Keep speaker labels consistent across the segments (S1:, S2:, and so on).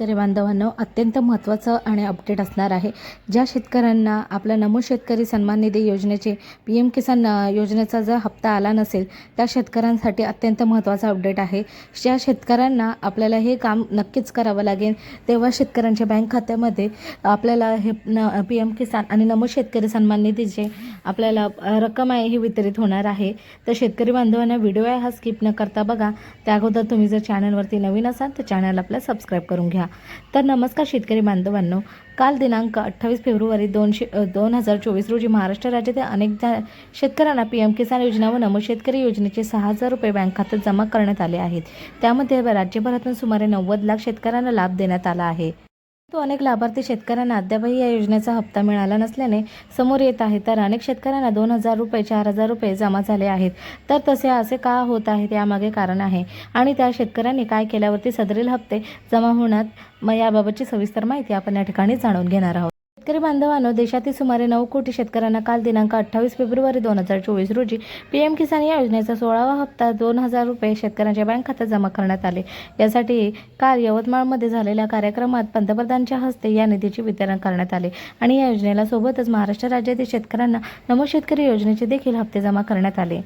S1: शेतकरी बांधवांनो अत्यंत महत्त्वाचं आणि अपडेट असणार आहे. ज्या शेतकऱ्यांना आपल्या नमो शेतकरी सन्मान निधी योजनेचे पी एम किसान योजनेचा जर हप्ता आला नसेल त्या शेतकऱ्यांसाठी अत्यंत महत्त्वाचा अपडेट आहे. ज्या शेतकऱ्यांना आपल्याला हे काम नक्कीच करावं लागेल तेव्हा शेतकऱ्यांच्या बँक खात्यामध्ये आपल्याला हे न पी एम किसान आणि नमो शेतकरी सन्मान निधीचे आपल्याला रक्कम आहे ही वितरित होणार आहे. तर शेतकरी बांधवांना व्हिडिओ आहे हा स्किप न करता बघा. त्या अगोदर तुम्ही जर चॅनलवरती नवीन असाल तर चॅनल आपलं सबस्क्राईब करून घ्या. तर नमस्कार शेतकरी बांधवांनो. काल दिनांक अठ्ठावीस फेब्रुवारी दोनशे दोन हजार चोवीस रोजी महाराष्ट्र राज्यातील अनेक शेतकऱ्यांना पी एम किसान योजना व नमो शेतकरी योजनेचे सहा हजार रुपये बँक खात्यात जमा करण्यात आले आहेत. त्यामध्ये राज्यभरातून सुमारे नव्वद लाख शेतकऱ्यांना लाभ देण्यात आला आहे. तो अनेक लाभार्थी शेतकऱ्यांना अद्यापही या योजनेचा हप्ता मिळाला नसल्याने समोर येत आहे. तर अनेक शेतकऱ्यांना दोन हजार रुपये चार हजार रुपये जमा झाले आहेत. तर तसे असे का होत आहे यामागे कारण आहे. आणि त्या शेतकऱ्यांनी काय केल्यावरती सदरील हप्ते जमा होण्यात मग याबाबतची सविस्तर माहिती आपण या ठिकाणी जाणून घेणार आहोत. शेतकरी बांधवांनो देशातील सुमारे नऊ कोटी शेतकऱ्यांना काल दिनांक अठ्ठावीस फेब्रुवारी दोन हजार चोवीस रोजी पी एम किसान या योजनेचा सोळावा हप्ता दोन हजार रुपये शेतकऱ्यांच्या बँक खात्यात जमा करण्यात आले. यासाठी काल यवतमाळमध्ये झालेल्या कार्यक्रमात पंतप्रधानांच्या हस्ते या निधीचे वितरण करण्यात आले आणि या योजनेला सोबतच महाराष्ट्र राज्यातील शेतकऱ्यांना नमो शेतकरी योजनेचे देखील हप्ते जमा करण्यात आले.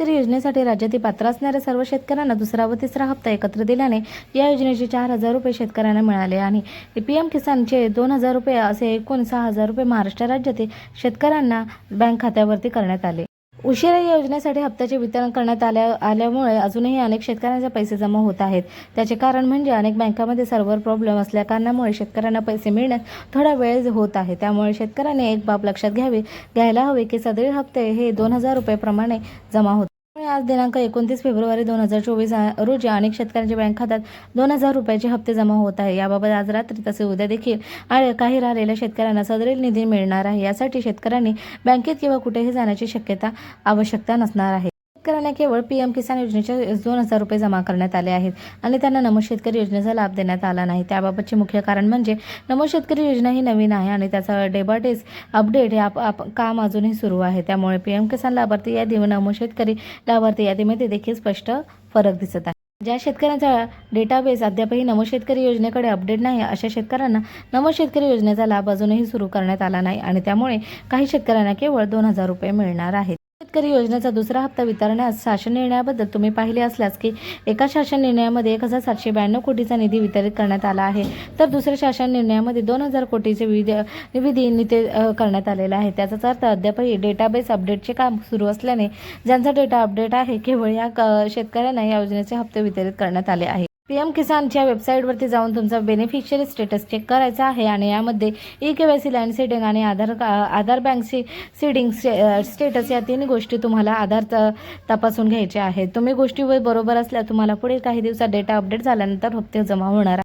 S1: शेतकरी योजनेसाठी राज्यातील पात्र असणाऱ्या सर्व शेतकऱ्यांना दुसरा व तिसरा हप्ता एकत्र दिल्याने या योजनेचे चार हजार रुपये शेतकऱ्यांना मिळाले आणि पी एम किसानचे दोन हजार रुपये असे एकूण सहा हजार रुपये महाराष्ट्र राज्यातील शेतकऱ्यांना बँक खात्यावरती करण्यात आले. उशिरा या योजनेसाठी हप्त्याचे वितरण करण्यात आल्या आल्यामुळे अजूनही अनेक शेतकऱ्यांचे पैसे जमा होत आहेत. त्याचे कारण म्हणजे अनेक बँकामध्ये सर्व्हर प्रॉब्लेम असल्या कारणामुळे शेतकऱ्यांना पैसे मिळण्यास थोडा वेळ होत आहे. त्यामुळे शेतकऱ्यांनी एक बाब लक्षात घ्यावी घ्यायला हवे की सदरील हप्ते हे दोन हजार रुपयेप्रमाणे जमा होत आज दिनांक एकोणतीस फेब्रुवारी दोन हजार चोवीस रोजी अनेक शेतकऱ्यांच्या बँक खात्यात दोन हजार रुपयाचे हप्ते जमा होत आहे. याबाबत आज रात्री तसे उद्या देखील काही राहिलेल्या शेतकऱ्यांना सदरील निधी मिळणार आहे. यासाठी शेतकऱ्यांनी बँकेत किंवा कुठेही जाण्याची शक्यता आवश्यकता नसणार आहे. शेतकऱ्यांना केवळ पी एम किसान योजनेचे दोन हजार रुपये जमा करण्यात आले आहेत आणि त्यांना नमो शेतकरी योजनेचा लाभ देण्यात आला नाही. त्याबाबतचे मुख्य कारण म्हणजे नमो शेतकरी योजना ही नवीन आहे आणि त्याचा डेबाटेस अपडेट हे आप, आप काम अजूनही सुरू आहे. त्यामुळे पी एम किसान लाभार्थी यादी व नमो शेतकरी लाभार्थी यादीमध्ये देखील स्पष्ट फरक दिसत आहे. ज्या शेतकऱ्यांचा डेटाबेस अद्यापही नमो शेतकरी योजनेकडे अपडेट नाही अशा शेतकऱ्यांना नमो शेतकरी योजनेचा लाभ अजूनही सुरू करण्यात आला नाही आणि त्यामुळे काही शेतकऱ्यांना केवळ दोन हजार रुपये मिळणार आहेत. शेतकरी योजनेचा दुसरा हप्ता वितरण्यास शासन निर्णयाबद्दल तुम्ही पाहिले असल्यास की एका शासन निर्णयामध्ये एक हजार सातशे ब्याण्णव कोटीचा निधी वितरित करण्यात आला आहे. तर दुसऱ्या शासन निर्णयामध्ये दोन हजार कोटीचे विविध निधी निते करण्यात आलेला आहे. त्याचाच अर्थ अद्यापही डेटाबेस अपडेटचे काम सुरू असल्याने ज्यांचा डेटा अपडेट आहे केवळ या क- शेतकऱ्यांना या योजनेचे हप्ते वितरित करण्यात आले आहे. पी एम किसानच्या वेबसाईटवरती जाऊन तुमचा बेनिफिशियरी स्टेटस चेक करायचा आहे आणि यामध्ये E K Y C land seeding आणि आधार का- आधार बँक सी सीडिंग स्टेटस या तिन्ही गोष्टी तुम्हाला आधार त- तपासून घ्यायच्या आहेत. तुम्ही गोष्टी बरोबर असल्या तुम्हाला पुढील काही दिवसात डेटा अपडेट झाल्यानंतर हप्ते जमा होणार